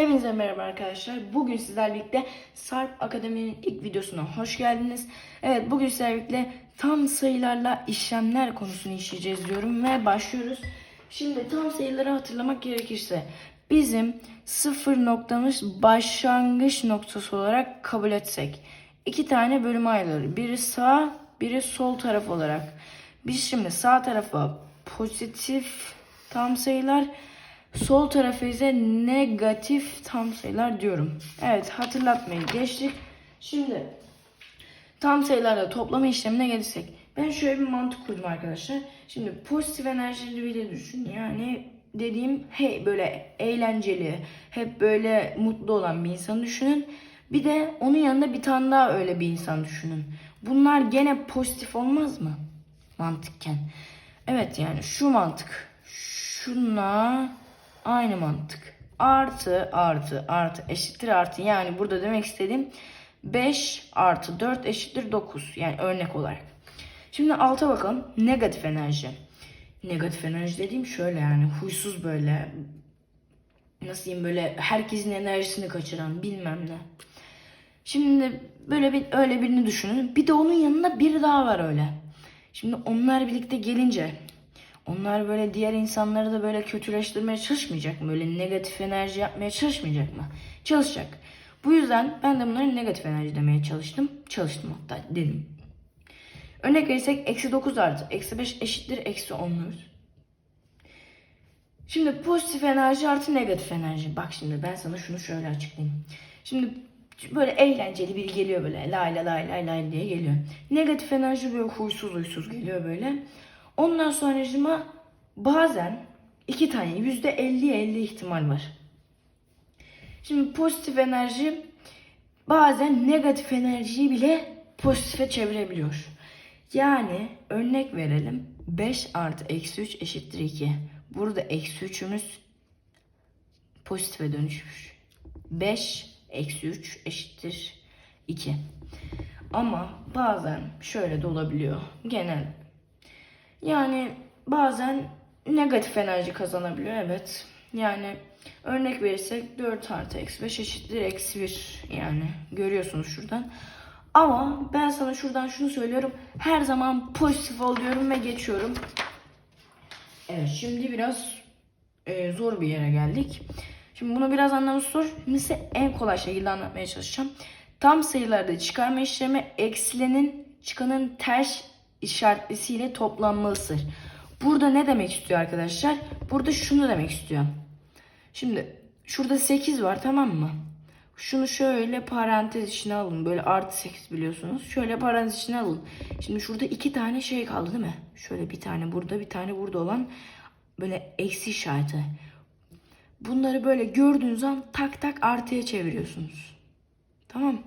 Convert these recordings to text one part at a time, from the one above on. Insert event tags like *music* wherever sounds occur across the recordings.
Hepinize merhaba arkadaşlar. Bugün sizlerle birlikte Sarp Akademi'nin ilk videosuna hoş geldiniz. Evet bugün sizlerle birlikte tam sayılarla işlemler konusunu işleyeceğiz diyorum ve başlıyoruz. Şimdi tam sayıları hatırlamak gerekirse bizim sıfır noktamız başlangıç noktası olarak kabul etsek iki tane bölüm ayrılır. Biri sağ, biri sol taraf olarak. Biz şimdi sağ tarafa pozitif tam sayılar, sol tarafa ise negatif tam sayılar diyorum. Evet hatırlatmayı geçtik. Şimdi tam sayılarla toplama işlemine gelirsek. Ben şöyle bir mantık kurdum arkadaşlar. Şimdi pozitif enerjili biri düşün. Yani dediğim hey böyle eğlenceli, hep böyle mutlu olan bir insan düşünün. Bir de onun yanında bir tane daha öyle bir insan düşünün. Bunlar gene pozitif olmaz mı? Mantıkken. Evet yani şu mantık. Şunla aynı mantık. Artı artı artı eşittir artı. Yani burada demek istediğim 5 artı 4 eşittir 9. Yani örnek olarak. Şimdi alta bakalım. Negatif enerji. Negatif enerji dediğim şöyle yani huysuz böyle nasıl diyeyim böyle herkesin enerjisini kaçıran bilmem ne. Şimdi böyle bir öyle birini düşünün. Bir de onun yanında biri daha var öyle. Şimdi onlar birlikte gelince onlar böyle diğer insanları da böyle kötüleştirmeye çalışmayacak mı? Böyle negatif enerji yapmaya çalışmayacak mı? Çalışacak. Bu yüzden ben de bunları negatif enerji demeye çalıştım. Çalıştım hatta dedim. Örnek verirsek eksi 9 artı eksi 5 eşittir eksi 10 Şimdi pozitif enerji artı negatif enerji. Bak şimdi ben sana şunu şöyle açıklayayım. Şimdi böyle eğlenceli biri geliyor böyle lay lay lay lay lay diye geliyor. Negatif enerji böyle huysuz huysuz geliyor böyle. Ondan sonracıma bazen iki tane yüzde elli elli ihtimal var. Şimdi pozitif enerji bazen negatif enerjiyi bile pozitife çevirebiliyor. Yani örnek verelim 5 artı eksi 3 eşittir 2. Burada eksi 3'ümüz pozitife dönüşmüş. 5 eksi 3 eşittir 2. Ama bazen şöyle de olabiliyor. Genel. Yani bazen negatif enerji kazanabiliyor evet. Yani örnek verirsek 4 artı eksi 5 eşittir eksi 1. Yani görüyorsunuz şuradan. Ama ben sana şuradan şunu söylüyorum. Her zaman pozitif ol diyorum ve geçiyorum. Evet şimdi biraz e, zor bir yere geldik. Şimdi bunu biraz anlaması zor. Size en kolay şekilde anlatmaya çalışacağım. Tam sayılarda çıkarma işlemi eksilenin çıkanın ters işaretlisiyle toplanmasıdır. Burada ne demek istiyor arkadaşlar? Burada şunu demek istiyor. Şimdi şurada 8 var tamam mı? Şunu şöyle parantez içine alın. Böyle artı 8 biliyorsunuz. Şöyle parantez içine alın. Şimdi şurada iki tane şey kaldı değil mi? Şöyle bir tane burada bir tane burada olan böyle eksi işareti. Bunları böyle gördüğünüz an tak tak artıya çeviriyorsunuz. Tamam.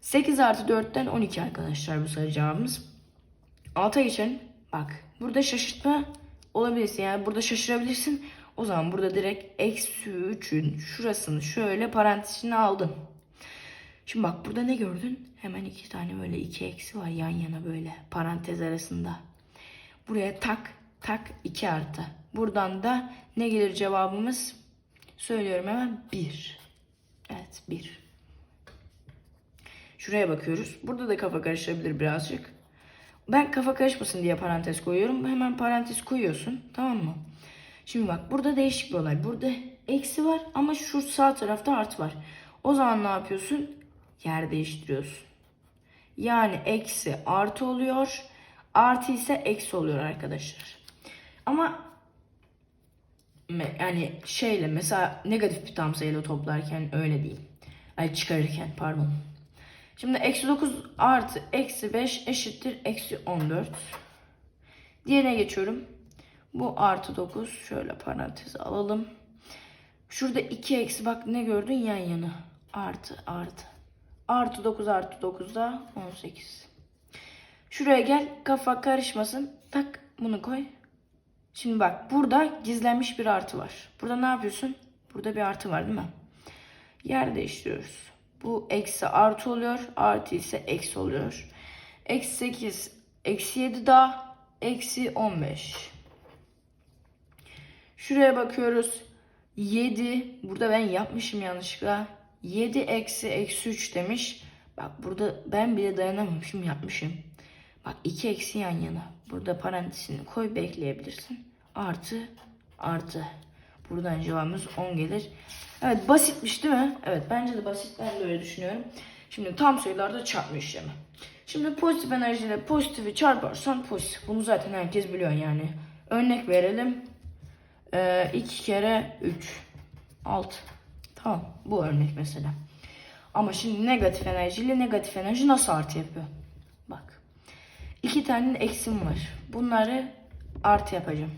8 artı 4'ten 12 arkadaşlar bu soru cevabımız. Alta geçelim. Bak burada şaşırtma olabilirsin. Yani burada şaşırabilirsin. O zaman burada direkt eksi 3'ün şurasını şöyle parantez aldın. Şimdi bak burada ne gördün? Hemen iki tane böyle iki eksi var yan yana böyle parantez arasında. Buraya tak tak 2 artı. Buradan da ne gelir cevabımız? Söylüyorum hemen 1. Evet 1. Şuraya bakıyoruz. Burada da kafa karışabilir birazcık. Ben kafa karışmasın diye parantez koyuyorum. Hemen parantez koyuyorsun. Tamam mı? Şimdi bak burada değişik bir olay. Burada eksi var ama şu sağ tarafta artı var. O zaman ne yapıyorsun? Yer değiştiriyorsun. Yani eksi artı oluyor. Artı ise eksi oluyor arkadaşlar. Ama yani şeyle mesela negatif bir tam sayıyla toplarken öyle değil. Ay çıkarırken pardon. Şimdi eksi 9 artı eksi 5 eşittir eksi 14. Diğerine geçiyorum. Bu artı 9. Şöyle parantez alalım. Şurada 2 eksi bak ne gördün yan yana. Artı artı. Artı 9 artı 9 da 18. Şuraya gel kafa karışmasın. Tak bunu koy. Şimdi bak burada gizlenmiş bir artı var. Burada ne yapıyorsun? Burada bir artı var değil mi? Yer değiştiriyoruz. Bu eksi artı oluyor. Artı ise eksi oluyor. Eksi 8 eksi 7 daha eksi 15. Şuraya bakıyoruz. 7 burada ben yapmışım yanlışlıkla. 7 eksi eksi 3 demiş. Bak burada ben bile dayanamamışım yapmışım. Bak 2 eksi yan yana. Burada parantezini koy bekleyebilirsin. Artı artı. Buradan cevabımız 10 gelir. Evet basitmiş değil mi? Evet bence de basit. Ben de öyle düşünüyorum. Şimdi tam sayılarda çarpma işlemi. Şimdi pozitif enerjiyle pozitifi çarparsan pozitif. Bunu zaten herkes biliyor yani. Örnek verelim. 2 kere 3. 6. Tamam. Bu örnek mesela. Ama şimdi negatif enerjiyle negatif enerji nasıl artı yapıyor? Bak. İki tane eksim var. Bunları artı yapacağım.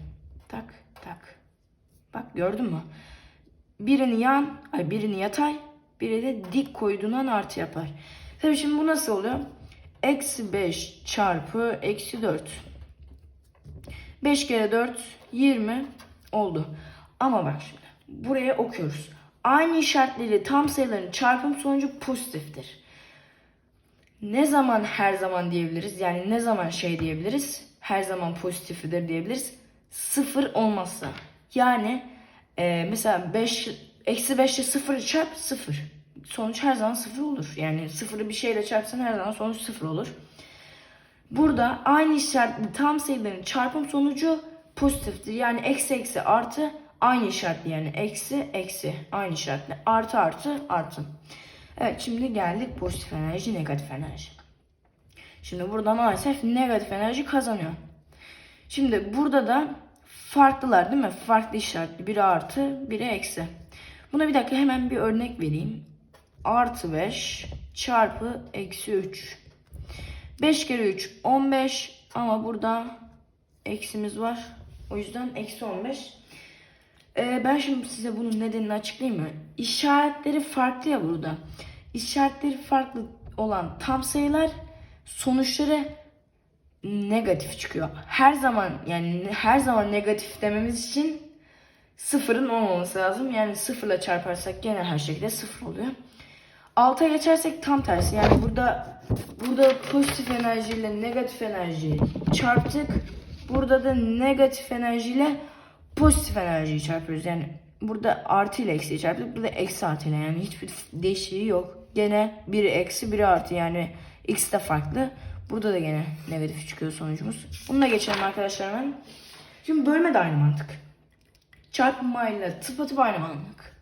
Tak tak. Bak gördün mü? Birini yan, ay birini yatay, biri de dik koyduğundan artı yapar. Tabii şimdi bu nasıl oluyor? Eksi 5 çarpı eksi 4. 5 kere 4 20 oldu. Ama bak şimdi buraya okuyoruz. Aynı işaretleri tam sayıların çarpım sonucu pozitiftir. Ne zaman her zaman diyebiliriz? Yani ne zaman şey diyebiliriz? Her zaman pozitiftir diyebiliriz. Sıfır olmazsa. Yani e, mesela 5 eksi 5 ile 0 çarp 0. Sonuç her zaman 0 olur. Yani sıfırı bir şeyle çarpsan her zaman sonuç 0 olur. Burada aynı işaretli tam sayıların çarpım sonucu pozitiftir. Yani eksi eksi artı aynı işaretli yani eksi eksi aynı işaretli artı artı artı. Evet şimdi geldik pozitif enerji negatif enerji. Şimdi burada maalesef negatif enerji kazanıyor. Şimdi burada da farklılar değil mi? Farklı işaretli. Biri artı, biri eksi. Buna bir dakika hemen bir örnek vereyim. Artı 5 çarpı eksi 3. 5 kere 3 15 ama burada eksimiz var. O yüzden eksi 15. Ee, ben şimdi size bunun nedenini açıklayayım mı? İşaretleri farklı ya burada. İşaretleri farklı olan tam sayılar sonuçları negatif çıkıyor. Her zaman yani her zaman negatif dememiz için sıfırın olmaması lazım. Yani sıfırla çarparsak gene her şekilde sıfır oluyor. Alta geçersek tam tersi. Yani burada burada pozitif enerjiyle negatif enerjiyi çarptık. Burada da negatif enerjiyle pozitif enerjiyi çarpıyoruz. Yani burada artı ile eksiyi çarptık. Burada eksi artı ile yani hiçbir değişikliği yok. Gene biri eksi biri artı yani x de farklı. Burada da gene negatif çıkıyor sonucumuz. Bunu geçelim arkadaşlar hemen. Şimdi bölme de aynı mantık. Çarpmayla tıpatıp aynı mantık.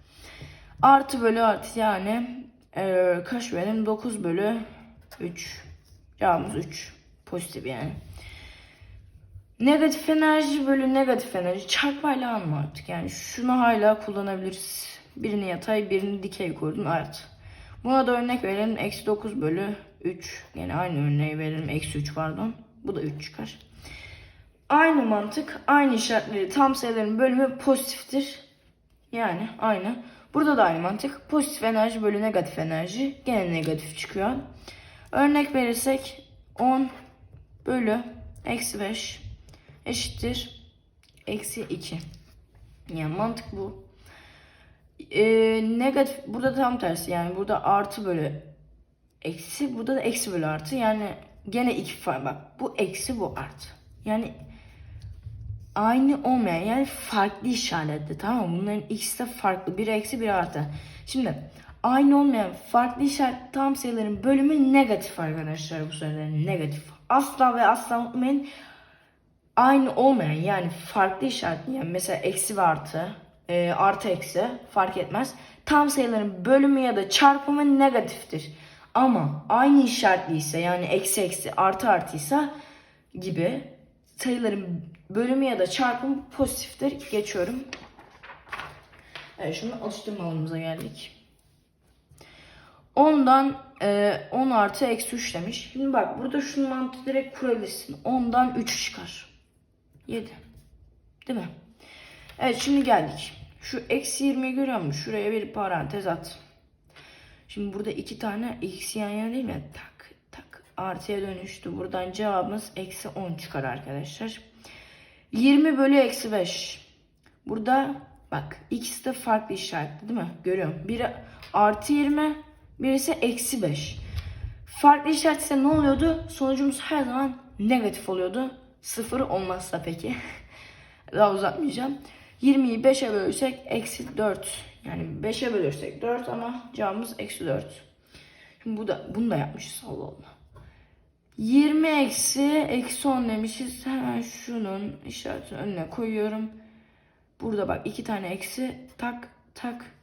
Artı bölü artı yani e, kaç verelim? 9 bölü 3. Cevabımız 3. Pozitif yani. Negatif enerji bölü negatif enerji çarpmayla anma artık. Yani şunu hala kullanabiliriz. Birini yatay birini dikey koydun artı. Buna da örnek verelim. Eksi 9 bölü 3. Yani aynı örneği verelim. Eksi 3 pardon. Bu da 3 çıkar. Aynı mantık. Aynı işaretleri tam sayıların bölümü pozitiftir. Yani aynı. Burada da aynı mantık. Pozitif enerji bölü negatif enerji. Gene negatif çıkıyor. Örnek verirsek 10 bölü eksi 5 eşittir eksi 2. Yani mantık bu. Ee, negatif burada tam tersi yani burada artı bölü eksi burada da eksi bölü artı yani gene iki fark bak bu eksi bu artı yani aynı olmayan yani farklı işaretli tamam mı? Bunların ikisi de farklı. Biri eksi biri artı. Şimdi aynı olmayan farklı işaret tam sayıların bölümü negatif arkadaşlar bu sayıların negatif. Asla ve asla unutmayın aynı olmayan yani farklı işaretli yani mesela eksi ve artı e, artı eksi fark etmez. Tam sayıların bölümü ya da çarpımı negatiftir. Ama aynı işaretli ise yani eksi eksi artı artıysa gibi sayıların bölümü ya da çarpımı pozitiftir. Geçiyorum. Evet şimdi alıştırma alanımıza geldik. 10'dan e, 10 artı eksi 3 demiş. Şimdi bak burada şunu mantığı direkt kurabilirsin. 10'dan 3 çıkar. 7. Değil mi? Evet şimdi geldik. Şu eksi 20'yi görüyor musun? Şuraya bir parantez at. Şimdi burada iki tane x yan yana değil mi? Tak tak artıya dönüştü. Buradan cevabımız eksi 10 çıkar arkadaşlar. 20 bölü eksi 5. Burada bak ikisi de farklı işaretli değil mi? Görüyorum. Biri artı 20 birisi eksi 5. Farklı işaret ise ne oluyordu? Sonucumuz her zaman negatif oluyordu. Sıfır olmazsa peki. *laughs* Daha uzatmayacağım. 20'yi 5'e bölürsek eksi 4. Yani 5'e bölürsek 4 ama cevabımız eksi 4. Şimdi bu da, bunu da yapmışız Allah Allah. 20 eksi eksi 10 demişiz. Hemen şunun işaretini önüne koyuyorum. Burada bak iki tane eksi tak tak.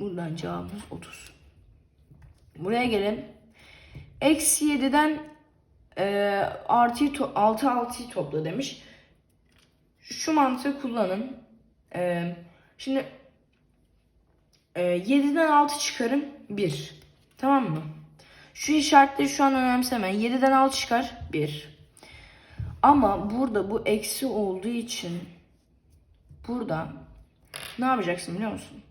Buradan cevabımız 30. Buraya gelin. Eksi 7'den e, artıyı to- 6 6'yı topla demiş. Şu mantığı kullanın. E, şimdi e, 7'den 6 çıkarın 1. Tamam mı? Şu işaretleri şu an önemsemeyin. 7'den 6 çıkar 1. Ama burada bu eksi olduğu için burada ne yapacaksın biliyor musun?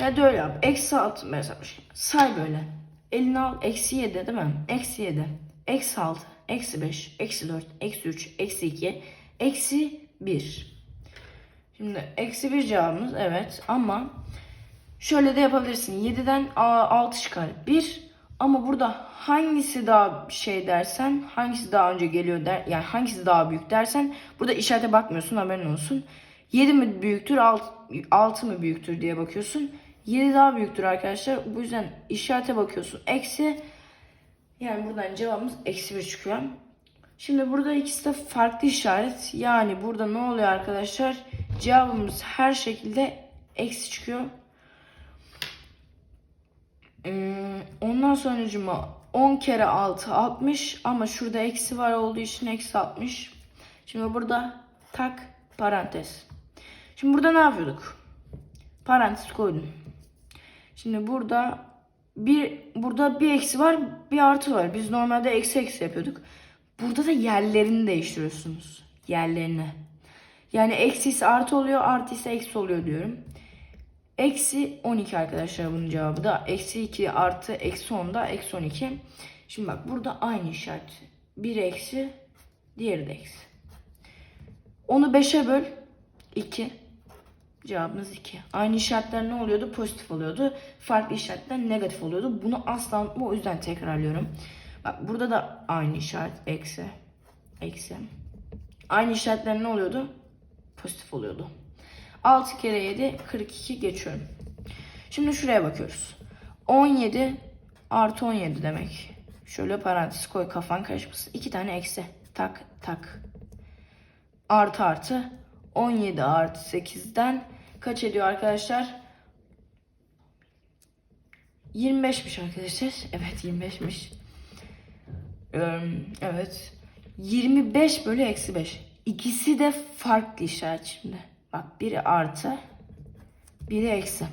Ya da öyle yap. Eksi 6 mesela say böyle. Elini al. Eksi 7 değil mi? Eksi 7. Eksi 6. Eksi 5. Eksi 4. Eksi 3. Eksi 2. Eksi 1. Şimdi eksi 1 cevabımız evet ama şöyle de yapabilirsin. 7'den 6 çıkar 1 ama burada hangisi daha şey dersen hangisi daha önce geliyor der yani hangisi daha büyük dersen burada işarete bakmıyorsun haberin olsun. 7 mi büyüktür 6, 6 mı büyüktür diye bakıyorsun. 7 daha büyüktür arkadaşlar. Bu yüzden işarete bakıyorsun. Eksi yani buradan cevabımız eksi 1 çıkıyor. Şimdi burada ikisi de farklı işaret. Yani burada ne oluyor arkadaşlar? Cevabımız her şekilde eksi çıkıyor. Hmm, ondan sonucuma 10 kere 6 60 ama şurada eksi var olduğu için eksi 60. Şimdi burada tak parantez. Şimdi burada ne yapıyorduk? Parantez koydum. Şimdi burada bir burada bir eksi var, bir artı var. Biz normalde eksi eksi yapıyorduk. Burada da yerlerini değiştiriyorsunuz. Yerlerini. Yani eksi ise artı oluyor, artı ise eksi oluyor diyorum. Eksi 12 arkadaşlar bunun cevabı da. Eksi 2 artı eksi 10 da eksi 12. Şimdi bak burada aynı işaret. Bir eksi, diğeri de eksi. Onu 5'e böl. 2. Cevabımız 2. Aynı işaretler ne oluyordu? Pozitif oluyordu. Farklı işaretler negatif oluyordu. Bunu asla unutma o yüzden tekrarlıyorum. Bak burada da aynı işaret. Eksi. Eksi. Aynı işaretler ne oluyordu? Pozitif oluyordu. 6 kere 7 42 geçiyorum. Şimdi şuraya bakıyoruz. 17 artı 17 demek. Şöyle parantez koy kafan karışmasın. 2 tane eksi. Tak tak. Artı artı. 17 artı 8'den kaç ediyor arkadaşlar? 25'miş arkadaşlar. Evet 25'miş. Evet. 25 bölü eksi 5. İkisi de farklı işaret şimdi. Bak biri artı, biri eksi.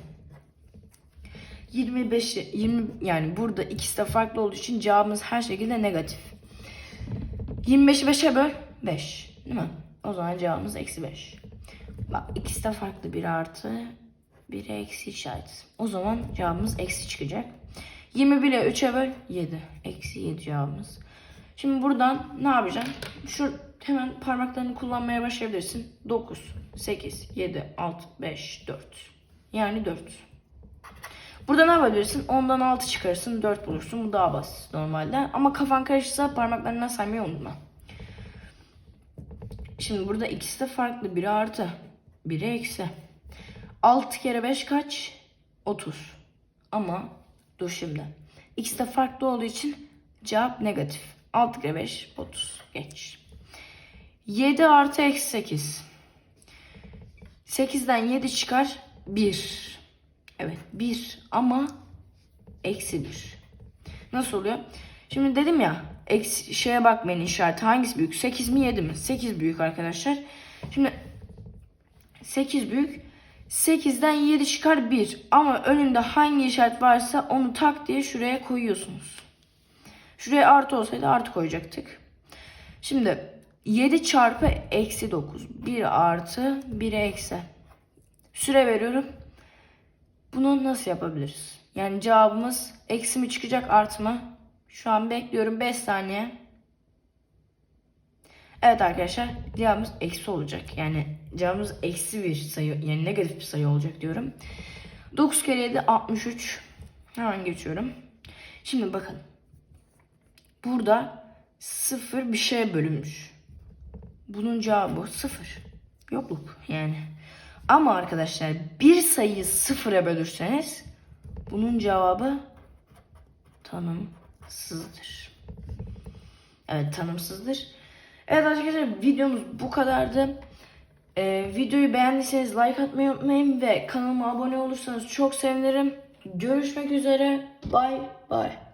25 20 yani burada ikisi de farklı olduğu için cevabımız her şekilde negatif. 25'i 5'e böl 5. Değil mi? O zaman cevabımız eksi 5. Bak ikisi de farklı. Biri artı, biri eksi işaret. O zaman cevabımız eksi çıkacak. 21 ile 3'e böl 7. Eksi 7 cevabımız. Şimdi buradan ne yapacaksın? Şu hemen parmaklarını kullanmaya başlayabilirsin. 9, 8, 7, 6, 5, 4. Yani 4. Burada ne yapabilirsin? 10'dan 6 çıkarırsın, 4 bulursun. Bu daha basit normalde. Ama kafan karışırsa parmaklarından saymayı unutma. Şimdi burada ikisi de farklı. Biri artı, biri eksi. 6 kere 5 kaç? 30. Ama dur şimdi. İkisi de farklı olduğu için cevap negatif. 6 kere 5 30. Geç. 7 artı eksi 8. 8'den 7 çıkar 1. Evet 1 ama eksi 1. Nasıl oluyor? Şimdi dedim ya eksi, şeye bakmayın işareti hangisi büyük? 8 mi 7 mi? 8 büyük arkadaşlar. Şimdi 8 büyük. 8'den 7 çıkar 1. Ama önünde hangi işaret varsa onu tak diye şuraya koyuyorsunuz. Şuraya artı olsaydı artı koyacaktık. Şimdi 7 çarpı eksi 9. 1 artı 1 eksi. Süre veriyorum. Bunu nasıl yapabiliriz? Yani cevabımız eksi mi çıkacak artı mı? Şu an bekliyorum 5 saniye. Evet arkadaşlar cevabımız eksi olacak. Yani cevabımız eksi bir sayı yani negatif bir sayı olacak diyorum. 9 kere 7 63. Hemen geçiyorum. Şimdi bakın. Burada sıfır bir şeye bölünmüş. Bunun cevabı sıfır. yokluk yani. Ama arkadaşlar bir sayıyı sıfıra bölürseniz bunun cevabı tanımsızdır. Evet tanımsızdır. Evet arkadaşlar videomuz bu kadardı. Ee, videoyu beğendiyseniz like atmayı unutmayın ve kanalıma abone olursanız çok sevinirim. Görüşmek üzere. Bye bye.